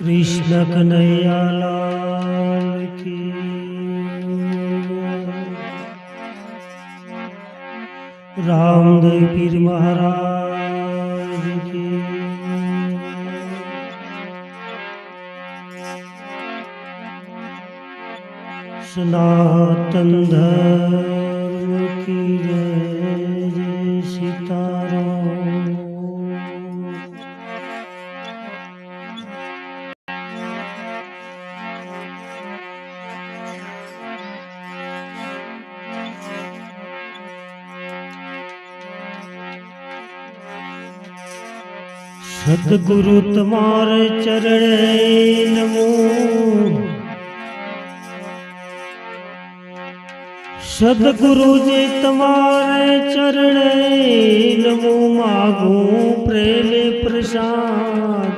कृष्ण कन्हैया लाल की। रामदेव पीर महाराज की। सनातन धर्म की સદગુરુ તમાર ચરણે નમો. સદગુરુજી તમારે ચરણે નમો માગો પ્રેમ પ્રસાદ.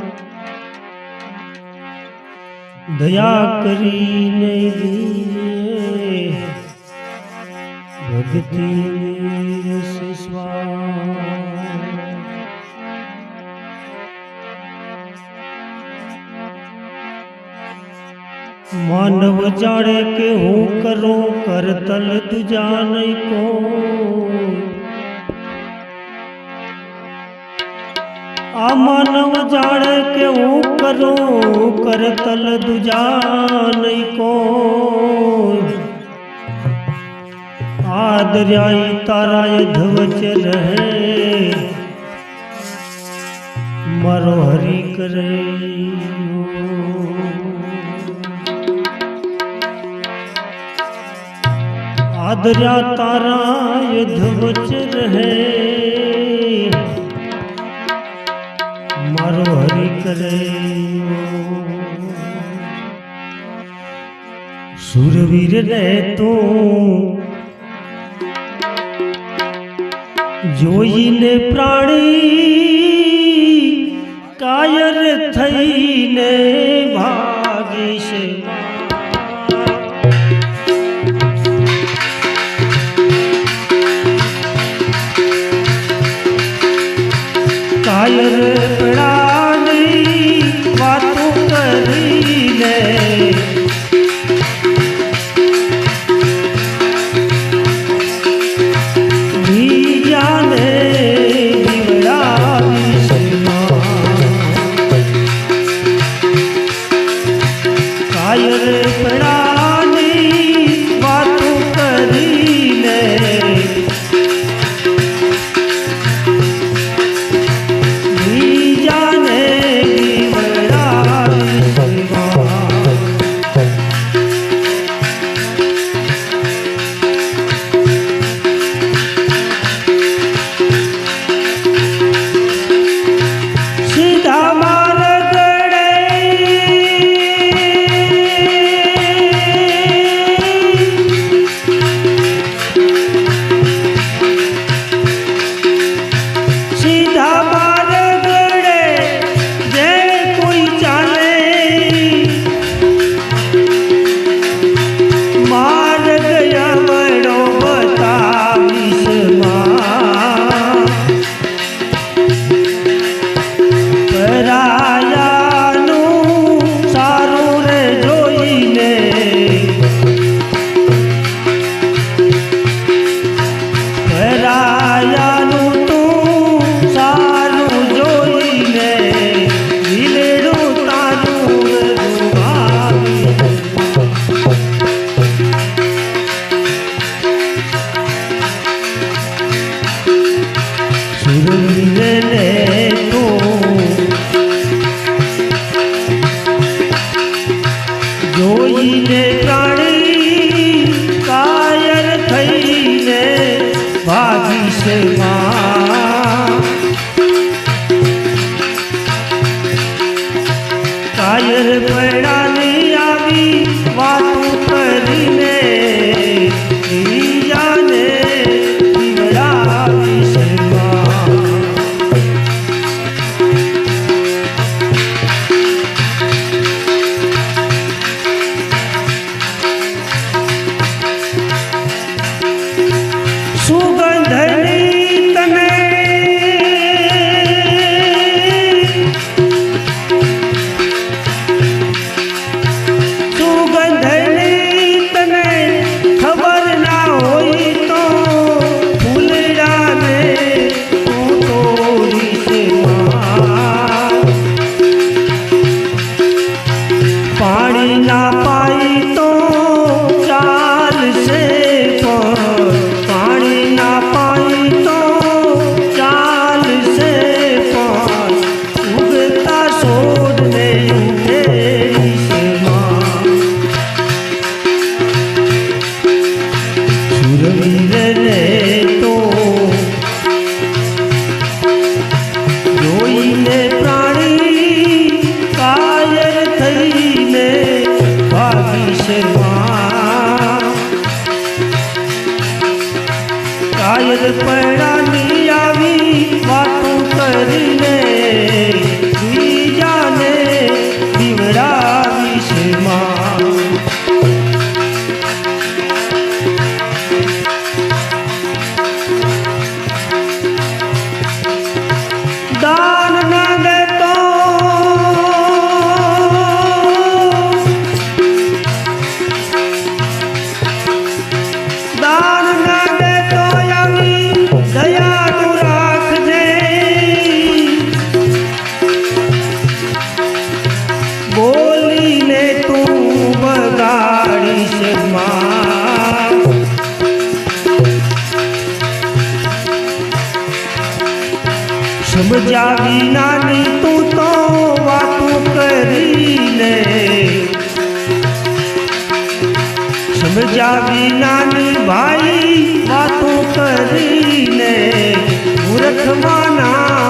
દયા કરીને ભક્તિ मानव जाड़े के हो करो कर तल तुझा नहीं को। आ मानव जाड़े के हो करो कर तल दुजा नहीं को। आदरियाई तारा धवच रहे। मरो हरी करे। આદર્યા તારાય ધવચ રહે મારો હરી કરે સુરવીર રે તું જોઈને પ્રાણી કાયર થઈને ભાગીશ કાયર પડાની છે મજા વિનાની તું તો વાતું કરીને સમજા વિનાની ભાઈ વાતું કરીને મૂર્ખ માના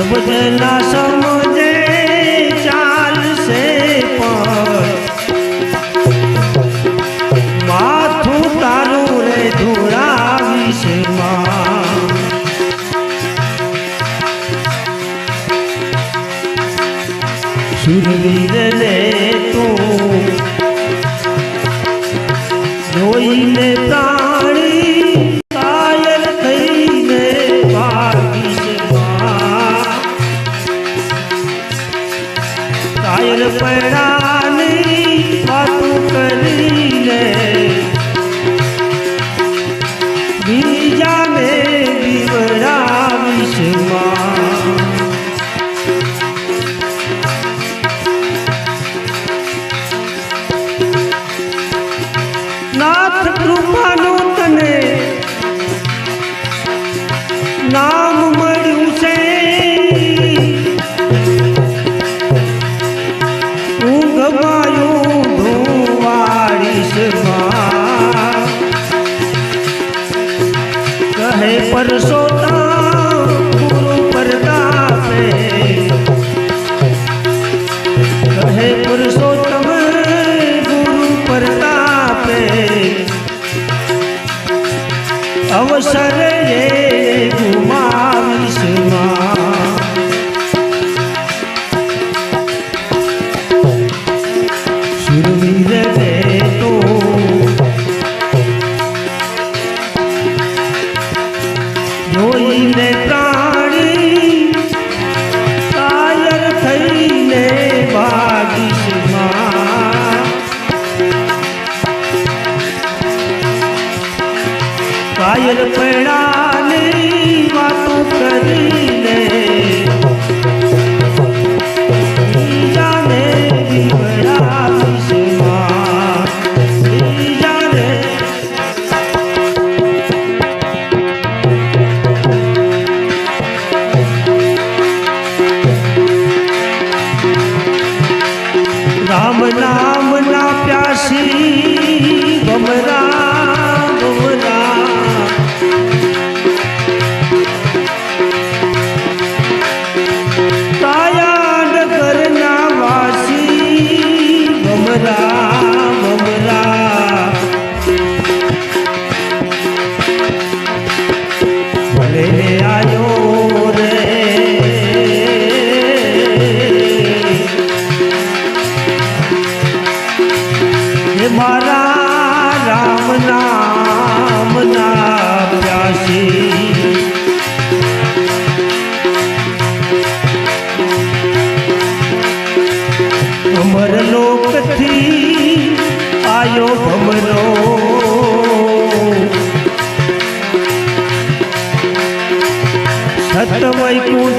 સબદલા સબ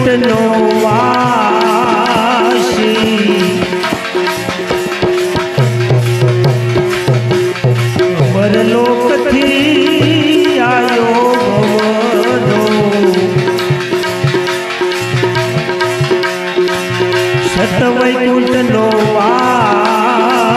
જગતનો વાસી. પરલોકથી આયો ભવનો. સતવૈકુંઠનો વાસી.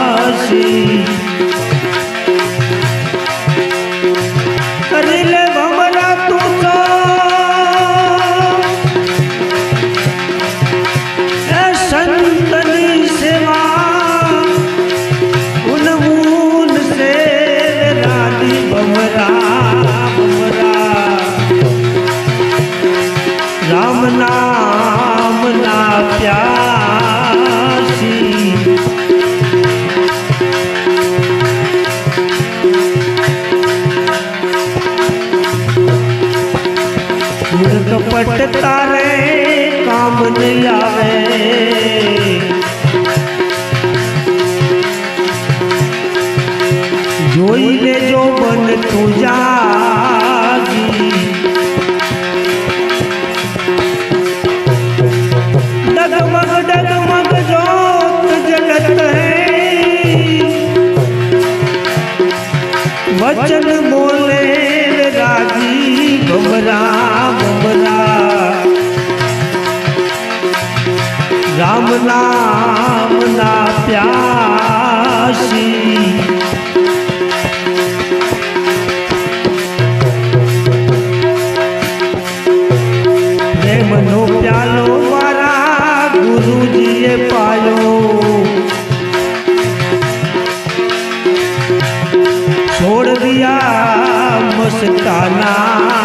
વચન બોલે રાજી ભમરા ભમરા રામ નામ ના પ્યાસી પ્રેમનો પ્યાલો ગુરુજીએ પાયો. છોડ દિયા મસ્તાના.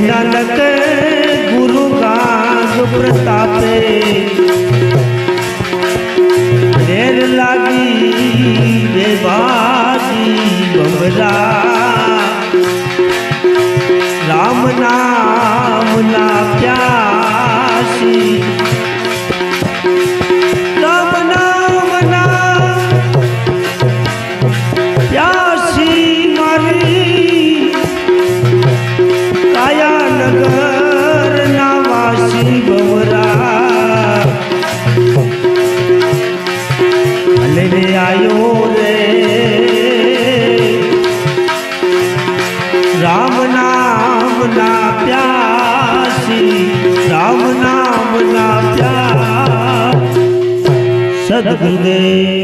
નાનક ગુરુ ગાંગ પ્રતાપે ઢેર લાગી દેવાજી બમરા રામ નામ ના રામ નામ ના પ્યાસ સદગુરુદેવ